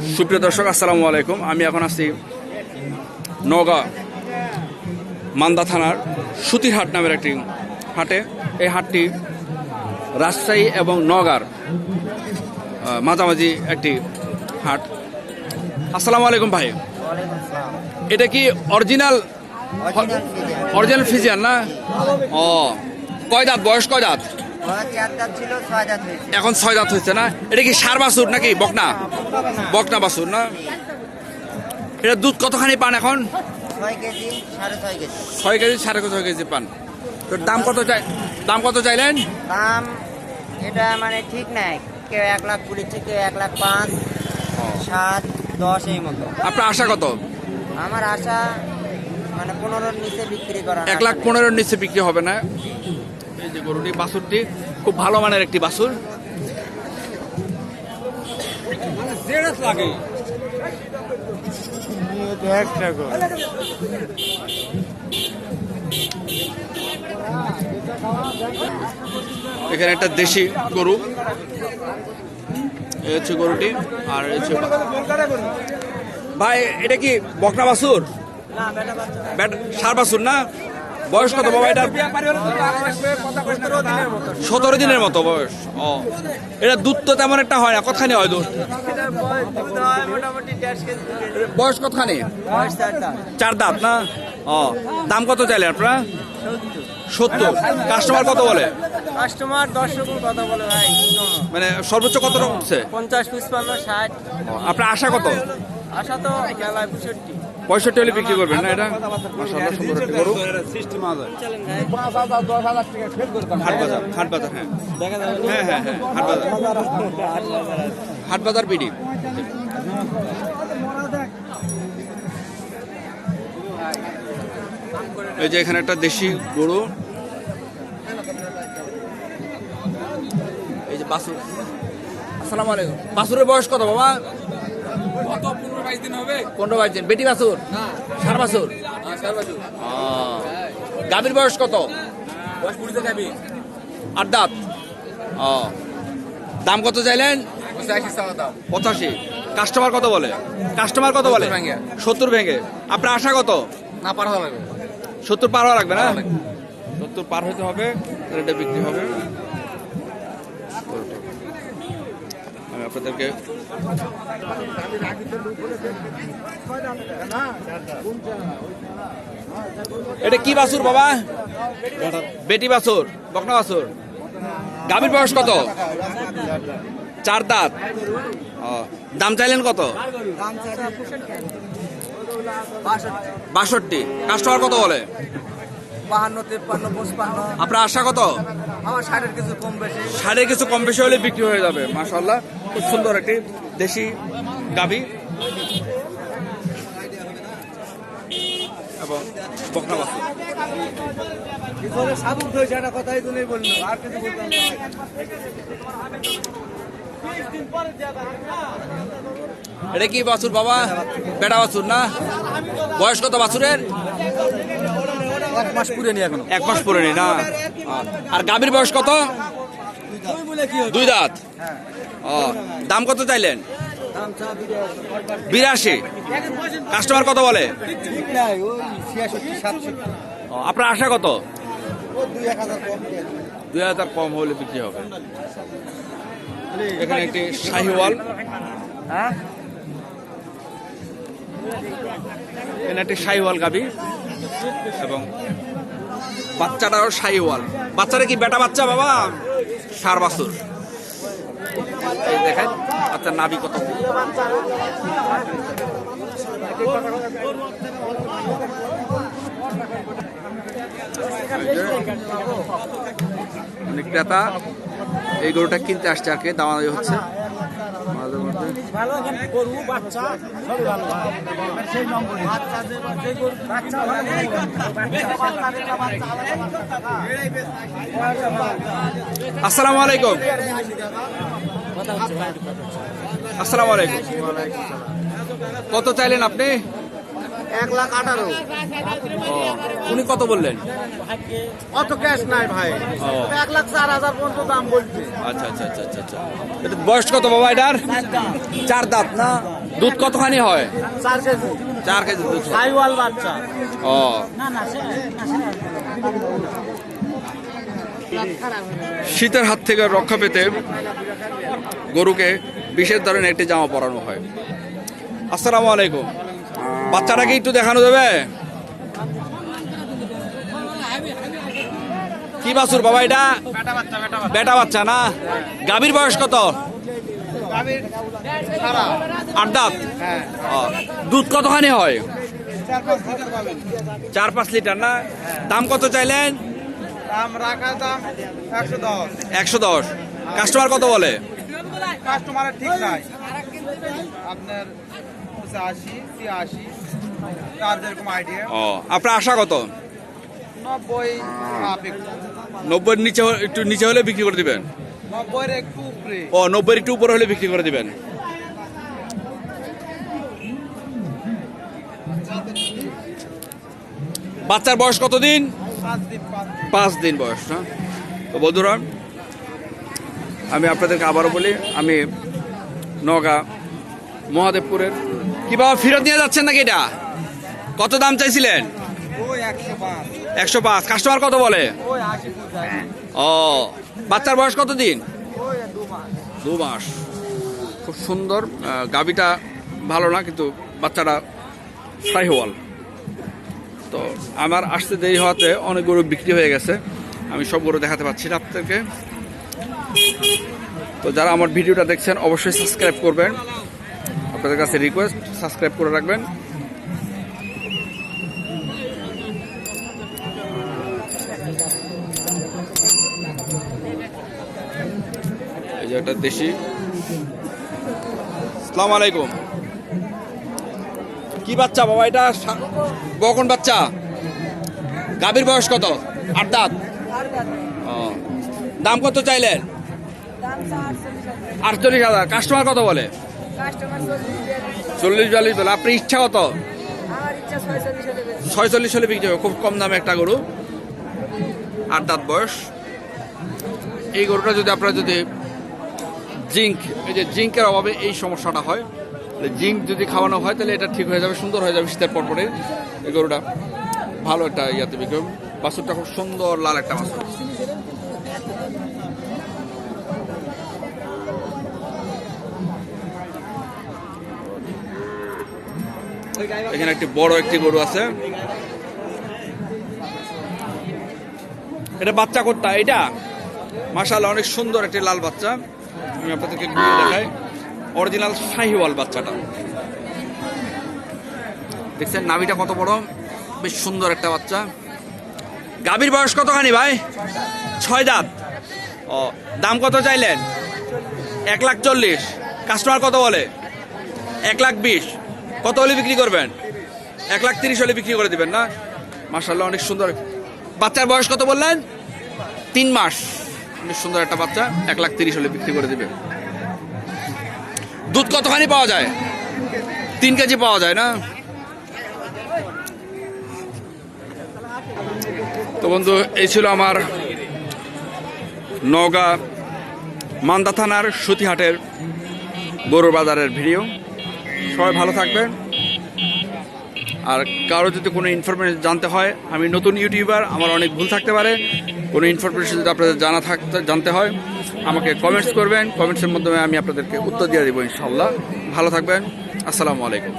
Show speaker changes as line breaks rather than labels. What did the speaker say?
সুপ্রিয় দর্শক আসসালামু আলাইকুম। আমি এখন আছি নওগাঁ মান্দা থানার সুতিরহাট নামের একটি হাটে। এই হাটটি রাজশাহী এবং নওগাঁর আহ, মাঝামাঝি একটি হাট। আসসালামু আলাইকুম ভাই। এটা কি অরিজিনাল
অরিজিনাল
অরিজিনাল ফিজিয়ান না? ও কয় দাঁত? বয়স কয় দাঁত?
ছয় দাঁত হয়েছে।
এখন ছয় দাঁত হচ্ছে না? এটা কি সার বাছুর নাকি? বকনা? বকনা বাসুর না? এটা দুধ কতখানি পান এখন?
ছয় কেজি সাড়ে ছয় কেজি।
পান। তোর দাম কত চাই দাম কত চাইলেন?
দাম এটা মানে ঠিক নাই। কেউ এক লাখ বলেছে কেউ এক লাখ পাঁচ সাত দশ এই মতো।
আপনার আশা কত?
আমার আশা মানে পনেরোর নিচে বিক্রি করা
এক লাখ পনেরোর নিচে বিক্রি হবে না? এই যে গরুটি বাছুরটি খুব ভালো মানের একটি বাছুর। এখানে একটা দেশি গরু। এই হচ্ছে গরুটি আর হচ্ছে ভাই এটা কি বকনা ব্যাট সার বাছুর না? বয়স কত বাবা এটার? সতেরো দিনের মতো বয়স ও। এটা দুধ তো তেমন একটা হয় না কতখানি হয় দুধ? বয়স কতখানি? চার দাঁত না? ও দাম কত চাইলে আপনারা? সত্তর। কাস্টমার কত বলে?
কাস্টমার দর্শক কথা বলে ভাই
মানে সর্বোচ্চ কত উঠছে
পঞ্চাশ পিসপান্ন ষাট।
আপনার আশা কত?
আশা তো মেলায় পঁয়ষট্টি।
পঁয়ষট্টি হলে বিক্রি করবেন না এটা? বাজার হ্যাঁ। হ্যাঁ হ্যাঁ হ্যাঁ বিডি। এই যে এখানে একটা দেশি গরু। এই যে বাসুর আসসালামু আলাইকুম। বাসুরের বয়স কত বাবা? পনেরো বাইশ দিন বেটি বাসুর সার বাসুর আহ, গাভীর বয়স কত? আট দাঁত? ও। দাম কত চাইলেন? পঁচাশি কাস্টমার কত বলে? কাস্টমার কত বলে? সত্তর ভেঙে। আপনার আশা কত?
না পার হওয়া লাগবে।
সত্তর পার হওয়া লাগবে না? সত্তর পার হতে হবে এটা বিক্রি হবে গরুটা। আমি আপনাদেরকে? এটা কি বাছুর বাবা? বেটি বাছুর, বকনা বাছুর। গাভীর বয়স কত? চার দাঁত। দাম চাইলেন কত? বাষট্টি। কাস্টমার কত বলে?
বাহান্ন তেপ্পান্ন পঁচপান্ন।
আপনার আশা কত?
আমার ষাটের কিছু কম বেশি।
কিছু কম বেশি হলে বিক্রি হয়ে যাবে মাশাল্লাহ খুব সুন্দর একটি দেশি এবং বকনা
সাবুক হয়েছে একটা কথাই তো নেই বলল আর কিছু বলতাম
এটা কি বাছুর বাবা? বেটা বাছুর না? বয়স কত বাছুরের?
এক মাস পুরে নি এখনও।
এক মাস পরে না? আর গাভীর বয়স কত? দুই দাঁত। ও দাম কত চাইলেন? বিরাশি। কাস্টমার কত বলে? আপনার আশা কত?
দুই হাজার কম
দুই হাজার কম হলে বিক্রি হবে। এখানে একটি শাহিওয়াল।
হ্যাঁ?
এখানে একটি শাহিওয়াল গাবি এবং বাচ্চাটাও শাহিওয়াল বাচ্চাটা কি বেটা বাচ্চা, বাবা? সার এই দেখেন আচ্ছা নাবি কত অনেক ক্রেতা, এই গরুটা কিনতে আসছে আর কি দাওয়া হচ্ছে। মাঝে
ভালো এখানে গরু বাচ্চা সবই ভালো। সেই নম্বরে। বাচ্চা যে যে গরু বাচ্চা
আসসালামু আলাইকুম। আসসালামু আলাইকুম। কত চাইলেন আপনি?
এক লাখ আঠারো।
উনি কত বললেন?
অত ক্যাশ নাই ভাই। এক লাখ চার হাজার পর্যন্ত দাম বলছে।
আচ্ছা আচ্ছা আচ্ছা আচ্ছা আচ্ছা। এটা বয়স কত বাবা এটার? চার দাঁত না। দুধ কতখানি হয়?
চার কেজি।
চার কেজি দুধ
সাইওয়াল বাচ্চা।
ও।
না না সে
শীতের হাত থেকে রক্ষা পেতে গরুকে বিশেষ ধরনের একটি জামা পরানো হয়। আসসালামু আলাইকুম। বাচ্চাটাকে একটু দেখানো যাবে? কি বাছুর বাবা এটা? বেটা বাচ্চা না? গাভীর বয়স কত? আট দাঁত? ও, দুধ কতখানি হয়? চার পাঁচ লিটার না? দাম কত চাইলেন?
একশো দশ।
কাস্টমার কত বলে?
কাস্টমারের ঠিক নাই। আপনার আশি তার যেরকম আইডিয়া
ও আপনার আশা কত?
নব্বই
নিচে একটু নিচে হলে বিক্রি করে দিবেন?
নব্বইয়ের একটু উপরে।
ও নব্বই একটু উপরে হলে বিক্রি করে দিবেন? বাচ্চার বয়স কতদিন?
পাঁচ দিন
বয়স না? তো বন্ধুরা আমি আপনাদেরকে আবারও বলি আমি নগা মহাদেবপুরের কি বাবা ফেরত নিয়ে যাচ্ছেন নাকি এটা? কত দাম চাইছিলেন?
একশো পাঁচ।
কাস্টমার কত বলে? ও, বাচ্চার বয়স কত দিন
দু মাস।
খুব সুন্দর গাভীটা ভালো না, কিন্তু বাচ্চাটা সাইহওয়াল তো আমার আসতে দেরি হওয়াতে অনেক গরু বিক্রি হয়ে গেছে। আমি সব গরু দেখাতে পাচ্ছি না আপনাদেরকে। তো যারা আমার ভিডিওটা দেখছেন, অবশ্যই সাবস্ক্রাইব করবেন। আপনাদের কাছে রিকোয়েস্ট সাবস্ক্রাইব করে রাখবেন। এই যে একটা দেশি। সালাম আলাইকুম। কি বাচ্চা বাবা এটা? বকন বাচ্চা। গাভীর বয়স কত? আট দাঁত। দাম কত চাইলেন? আটচল্লিশ হাজার। কাস্টমার কত বলে? চল্লিশ বিয়াল্লিশ বলে। আপনার ইচ্ছা কত? ছয়চল্লিশ হলে বিক্রি হবে। খুব কম দামে একটা গরু। আট দাঁত বয়স। এই গরুটা যদি আপনারা যদি জিঙ্ক, এই যে জিঙ্কের অভাবে এই সমস্যাটা হয়। জিঙ্ক যদি খাওয়ানো হয়, তাহলে এটা ঠিক হয়ে যাবে, সুন্দর হয়ে যাবে শীতের পর পরে এই গরুটা ভালো একটা ইয়াতে বিক্রি। বাছুরটা খুব সুন্দর লাল একটা বাছুর। এখানে একটি বড় একটি গরু আছে। এটা বাচ্চা কোনটা এটা মাশাআল্লাহ, অনেক সুন্দর একটি লাল বাচ্চা। আমি আপনাদেরকে ঘুরিয়ে দেখাই। অরিজিনাল শাহিওয়াল বাচ্চাটা। দেখছেন, নাভিটা কত বড়? বেশ সুন্দর একটা বাচ্চা। গাভীর বয়স কতখানি ভাই? ছয় দাঁত। ও, দাম কত চাইলেন? এক লাখ চল্লিশ। কাস্টমার কত বলে? এক লাখ বিশ। কত হলে বিক্রি করবেন? এক লাখ তিরিশ হলে বিক্রি করে দিবেন না? মার্শাল্লাহ অনেক সুন্দর। বাচ্চার বয়স কত বললেন? তিন মাস। অনেক সুন্দর একটা বাচ্চা, এক লাখ তিরিশ হলে বিক্রি করে দিবে। দুধ কতখানি পাওয়া যায়? তিন কেজি পাওয়া যায় না? তো বন্ধু, এই ছিল আমার নওগাঁ মান্দা থানার সুতিহাটের গরুর বাজারের ভিডিও। সবাই ভালো থাকবেন। আর কারও যদি কোনো ইনফরমেশন জানতে হয়, আমি নতুন ইউটিউবার আমার অনেক ভুল থাকতে পারে। কোনো ইনফরমেশন যদি আপনাদের জানা থাকতে, জানতে হয়, আমাকে কমেন্টস করবেন। কমেন্টসের মাধ্যমে আমি আপনাদেরকে উত্তর দিয়ে দেবো ইনশাল্লাহ ভালো থাকবেন। আসসালামু আলাইকুম।